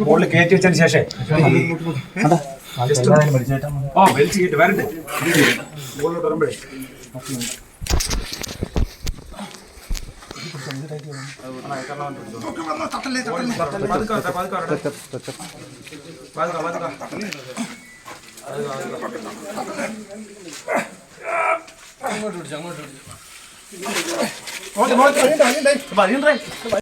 മുകളിൽ കയറ്റി വെച്ചതിന് ശേഷം. ഓ വലിച്ചു കയറ്റി വരണ്ടേ മുകളിലോട്ട് വരുമ്പോഴേ.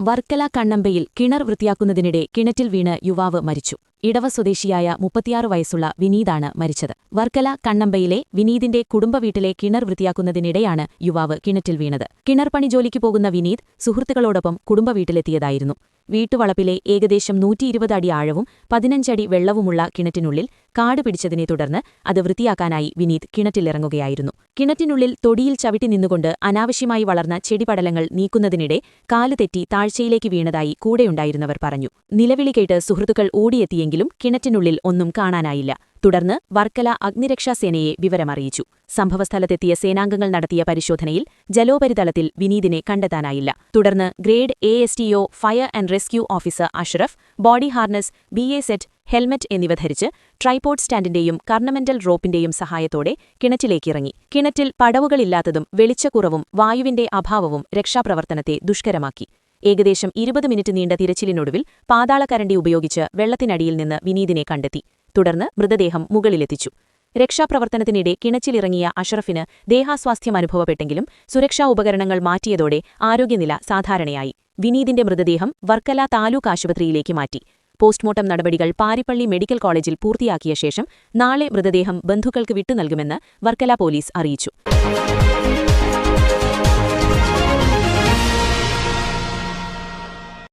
വർക്കല കണ്ണമ്പയിൽ കിണർ വൃത്തിയാക്കുന്നതിനിടെ കിണറ്റിൽ വീണ് യുവാവ് മരിച്ചു. ഇടവ സ്വദേശിയായ മുപ്പത്തിയാറ് വയസ്സുള്ള വിനീതാണ് മരിച്ചത്. വർക്കല കണ്ണമ്പയിലെ വിനീതിന്റെ കുടുംബ വീട്ടിലെ കിണർ വൃത്തിയാക്കുന്നതിനിടെയാണ് യുവാവ് കിണറ്റിൽ വീണത്. കിണർ പണി ജോലിക്ക് പോകുന്ന വിനീത് സുഹൃത്തുക്കളോടൊപ്പം കുടുംബ വീട്ടിലെത്തിയതായിരുന്നു. വീട്ടുവളപ്പിലെ ഏകദേശം നൂറ്റിയിരുപത് അടി ആഴവും പതിനഞ്ചടി വെള്ളവുമുള്ള കിണറ്റിനുള്ളിൽ കാട് പിടിച്ചതിനെ തുടർന്ന് അത് വൃത്തിയാക്കാനായി വിനീത് കിണറ്റിലിറങ്ങുകയായിരുന്നു. കിണറ്റിനുള്ളിൽ തൊടിയിൽ ചവിട്ടി നിന്നുകൊണ്ട് അനാവശ്യമായി വളർന്ന ചെടിപടലങ്ങൾ നീക്കുന്നതിനിടെ കാലുതെറ്റി താഴ്ചയിലേക്ക് വീണതായി കൂടെയുണ്ടായിരുന്നവർ പറഞ്ഞു. നിലവിളി കേട്ട് സുഹൃത്തുക്കൾ ഓടിയെത്തിയെങ്കിലും കിണറ്റിനുള്ളിൽ ഒന്നും കാണാനായില്ല. തുടർന്ന് വർക്കല അഗ്നിരക്ഷാസേനയെ വിവരമറിയിച്ചു. സംഭവസ്ഥലത്തെത്തിയ സേനാംഗങ്ങൾ നടത്തിയ പരിശോധനയിൽ ജലോപരിതലത്തിൽ വിനീതിനെ കണ്ടെത്താനായില്ല. തുടർന്ന് grade A S T TO fire and rescue officer Ashraf body harness B A set helmet എന്നിവ ധരിച്ച് ട്രൈപോഡ് സ്റ്റാൻഡിന്റെയും കർണമെന്റൽ റോപ്പിന്റെയും സഹായത്തോടെ കിണറ്റിലേക്കിറങ്ങി. കിണറ്റിൽ പടവുകളില്ലാത്തതും വെളിച്ചക്കുറവും വായുവിന്റെ അഭാവവും രക്ഷാപ്രവർത്തനത്തെ ദുഷ്കരമാക്കി. ഏകദേശം ഇരുപത് മിനിറ്റ് നീണ്ട തിരച്ചിലിനൊടുവിൽ പാതാളക്കരണ്ടി ഉപയോഗിച്ച് വെള്ളത്തിനടിയിൽ നിന്ന് വിനീതിനെ കണ്ടെത്തി. തുടർന്ന് മൃതദേഹം മുകളിലെത്തിച്ചു. രക്ഷാപ്രവർത്തനത്തിനിടെ കിണച്ചിലിറങ്ങിയ അഷറഫിന് ദേഹാസ്വാസ്ഥ്യം അനുഭവപ്പെട്ടെങ്കിലും സുരക്ഷാ ഉപകരണങ്ങൾ മാറ്റിയതോടെ ആരോഗ്യനില സാധാരണയായി. വിനീതിന്റെ മൃതദേഹം വർക്കല താലൂക്ക് ആശുപത്രിയിലേക്ക് മാറ്റി. പോസ്റ്റ്മോർട്ടം നടപടികൾ പാരിപ്പള്ളി മെഡിക്കൽ കോളേജിൽ പൂർത്തിയാക്കിയ ശേഷം നാളെ മൃതദേഹം ബന്ധുക്കൾക്ക് വിട്ടുനൽകുമെന്ന് വർക്കല പോലീസ് അറിയിച്ചു.